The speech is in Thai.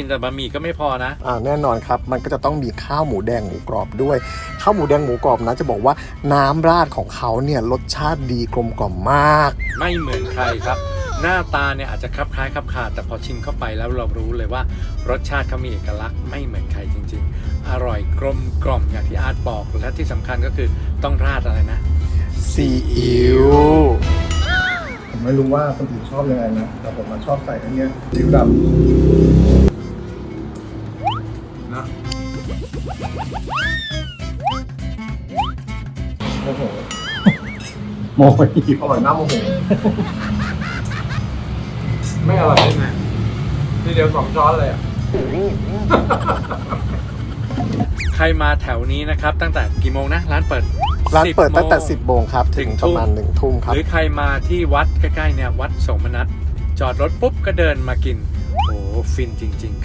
กินแต่บะหมี่ก็ไม่พอนะ อ่าแน่นอนครับ มันก็จะต้องมีข้าวหมูแดงหมูกรอบด้วย ข้าวหมูแดงหมูกรอบนะจะบอกว่าน้ำราดของเขาเนี่ยรสชาติดีกลมกล่อมมาก ไม่เหมือนใครครับ หน้าตาเนี่ยอาจจะคลับคล้ายคลับคลาแต่พอชิมเข้าไปแล้วเรารู้เลยว่ารสชาติเขามีเอกลักษณ์ไม่เหมือนใครจริง ๆ อร่อยกลมกล่อมอย่างที่อาร์ตบอกและที่สำคัญก็คือต้องราดอะไรนะซีอิ๊วผมไม่รู้ว่าคนอื่นชอบยังไงนะแต่ผมมาชอบใส่อันเนี้ยซีอิ๊วดำนะ โมโหโมยอร่อยมากโมโห ไม่อร่อยได้ไงทีเดียวสองช้อนเลยอะ ใครมาแถวนี้นะครับ ตั้งแต่กี่โมงนะ ร้านเปิดร้านเปิด10ตั้งแต่โม10โมงครับ ถึงประมาณ1ทุ่มครับ หรือใครมาที่วัดใกล้ๆเนี่ยวัดสมนัตจอดรถปุ๊บก็เดินมากิน โอ้ฟินจริง ๆ ครับ